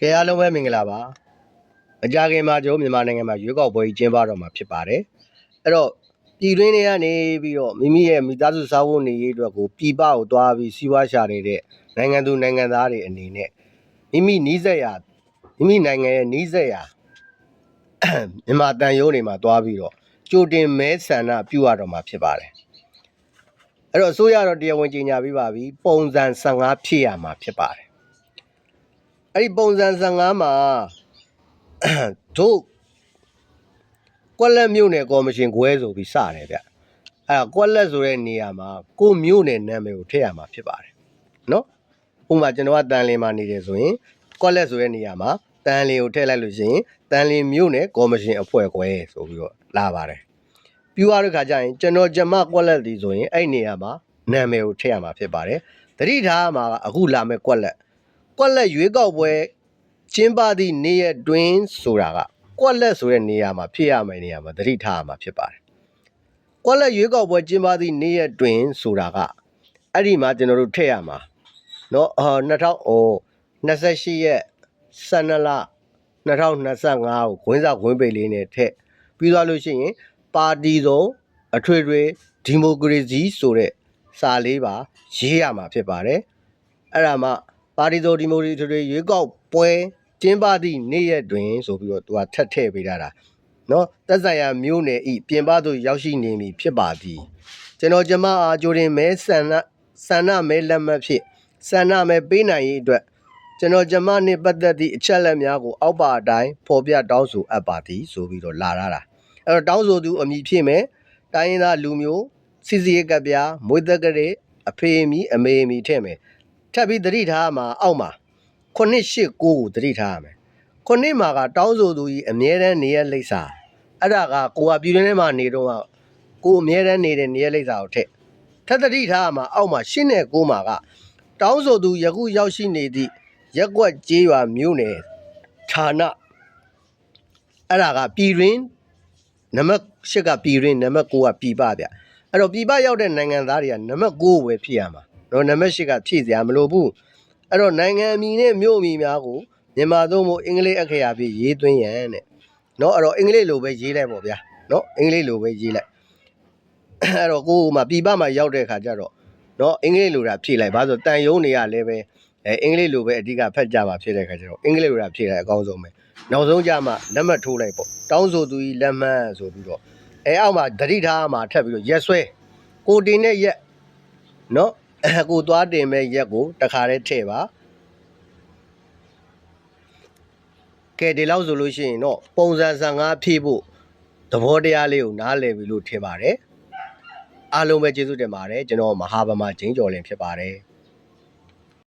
ကဲအားလုံးပဲမင်္ဂလာပါအကြခင်မှာကျွန်တော်မြန်မာနိုင်ငံမှာရွေးကောက်ပွဲကြီးကျင်းပတော့မှာဖြစ်ပါတယ်အဲ့တော့ပြည်တွင်းတွေကနေပြီးတော့မိမိရဲ့မိသားစုစားဝတ်နေရေးအတွက်ကိုပြည်ပကိုသွားပြီးစီးပွားရှာနေတဲ့နိုင်ငံသူနိုင်ငံသားတွေအနေနဲ့မိမိနီးစက်ရာမိမိနိုင်ငံရဲ့နီးစက်ရာမြန်မာတန်ရုံးတွေမှာသွားပြီးတော့ကြိုတင်မဲဆန္ဒပြုရတော့မှာဖြစ်ပါတယ်အဲ့တော့အစိုးရတော့တရားဝင်ကြေညာပြီးပါပြီပုံစံ15ဖြစ်ရမှာဖြစ်ပါတယ် အဲ့ဒီပုံစံ15မှာတို့ကွက်လက်မြို့နယ်ကော်မရှင်ခွဲဆိုပြီးစတယ်ဗျအဲ့ဒါကွက်လက်ဆိုတဲ့နေရာမှာကိုမြို့နယ်နာမည်ကိုထည့်ရမှာဖြစ်ပါတယ်နော်ဥပမာကျွန်တော်ကတန်လင်းမှာနေတယ်ဆိုရင်ကွက်လက်ဆိုတဲ့နေရာမှာတန်လင်းကိုထည့်လိုက်လို့ရှိရင်တန်လင်းမြို့နယ်ကော်မရှင်အဖွဲ့ခွဲဆိုပြီးတော့လာပါတယ်ပြီးသွားတဲ့ခါကျရင်ကျွန်တော်ဂျမကွက်လက်ဒီဆိုရင်အဲ့နေရာမှာနာမည်ကိုထည့်ရမှာဖြစ်ပါတယ်တတိထားမှာကအခုလာမဲ့ကွက်လက် ကွက်လက်ရွေးကောက်ပွဲကျင်းပသည့်နေ့ရက်တွင်ဆိုတာကကွက်လက်ဆိုတဲ့နေရာမှာဖြစ်ရမယ့်နေရာမှာသတိထားရမှာဖြစ်ပါတယ်။ကွက်လက်ရွေးကောက်ပွဲကျင်းပသည့်နေ့ရက်တွင်ဆိုတာကအဲ့ဒီမှာကျွန်တော်တို့ထည့်ရမှာเนาะအာ2028ရက်12လ2025ကိုခွင်းစာခွင်းပေလေးနဲ့ထည့်ပြီးသွားလို့ရှိရင်ပါတီစုံအထွေထွေဒီမိုကရေစီဆိုတဲ့စာလေးပါရေးရမှာဖြစ်ပါတယ်။အဲ့ဒါမှ ပါတီစုံဒီမိုကရေစီတွေရွေးကောက်ပွဲကျင်းပသည့်နေ့ရက်တွင်ဆိုပြီးတော့သူကထပ်ထည့်ပေးထားတာနော်တက်ဆိုင်ရာမြို့နယ်ဤပြင်ပသို့ရောက်ရှိနေပြီဖြစ်ပါသည်ကျွန်တော်ကျမအားကြိုတင်မဲဆန္ဒဆန္ဒမဲလက်မှတ်ဖြင့်ဆန္ဒမဲပေးနိုင်ရေးအတွက်ကျွန်တော်ကျမနှင့်ပတ်သက်သည့်အချက်လက်များကိုအောက်ပါအတိုင်းဖော်ပြတောင်းဆိုအပ်ပါသည်ဆိုပြီးတော့လာရတာအဲ့တော့တောင်းဆိုသူအမည်ဖြစ်မယ်တိုင်းရင်းသားလူမျိုးစီစီရကပြမွေးသက်ကလေးအဖေအမီအမေအမီထည့်မယ် ထပ်ပြီးသတိထားမှာအောက်မှာ989ကိုသတိထားရမယ်9မှာကတောင်းဆိုသူကြီးအမြဲတမ်းနေရလိမ့်စာအဲ့ဒါကကိုကပြည်တွင်းထဲမှာနေတော့ကကိုအမြဲတမ်းနေတဲ့နေရလိမ့်စာကိုထက်ထပ်သတိထားရမှာအောက်မှာ10နဲ့9မှာကတောင်းဆိုသူယခုရောက်ရှိနေသည့်ရက်ကွက်ကျေးရွာမြို့နယ်ဌာနအဲ့ဒါကပြည်တွင်းနံပါတ်8ကပြည်တွင်းနံပါတ်9ကပြည်ပဗျအဲ့တော့ပြည်ပရောက်တဲ့နိုင်ငံသားတွေကနံပါတ်9ကိုပဲဖြည့်ရမှာ နော်နံပါတ်၈ကဖြည့်စရာမလိုဘူးအဲ့တော့နိုင်ငံအမည်နဲ့မြို့အမည်များကိုမြန်မာသုံးဖို့အင်္ဂလိပ်အခရာဖြင့်ရေးသွင်းရန်တဲ့နော်အဲ့တော့အင်္ဂလိပ်လိုပဲရေးလိုက်ပေါ့ဗျာနော်အင်္ဂလိပ်လိုပဲရေးလိုက်အဲ့တော့ကိုယ်မှပြည်ပမှာရောက်တဲ့အခါကျတော့နော်အင်္ဂလိပ်လိုတာဖြည့်လိုက်ဘာလို့တန်ယုံတွေကလည်းပဲအဲအင်္ဂလိပ်လိုပဲအဓိကဖတ်ကြမှာဖြစ်တဲ့အခါကျတော့အင်္ဂလိပ်လိုတာဖြည့်လိုက်အကောင်းဆုံးပဲနောက်ဆုံးကြမှာလက်မှတ်ထိုးလိုက်ပေါ့တောင်းဆိုသူကြီးလက်မှတ်ဆိုပြီးတော့အဲအောက်မှာဒတိထားမှာထပ်ပြီးတော့ရက်ဆွဲကိုတင်တဲ့ရက်နော် ကိုသွားတင်မဲ့ရက်ကိုတခါတည်းထည့်ပါကဲဒီလောက်ဆိုလို့ရှိရင်တော့ပုံစံ15ဖြည့်ဖို့သဘောတရားလေးကိုနားလည်ပြီလို့ထင်ပါတယ်အားလုံးပဲကျေးဇူးတင်ပါတယ်ကျွန်တော်မဟာဗမာဂျင်းကျော်လင်ဖြစ်ပါတယ်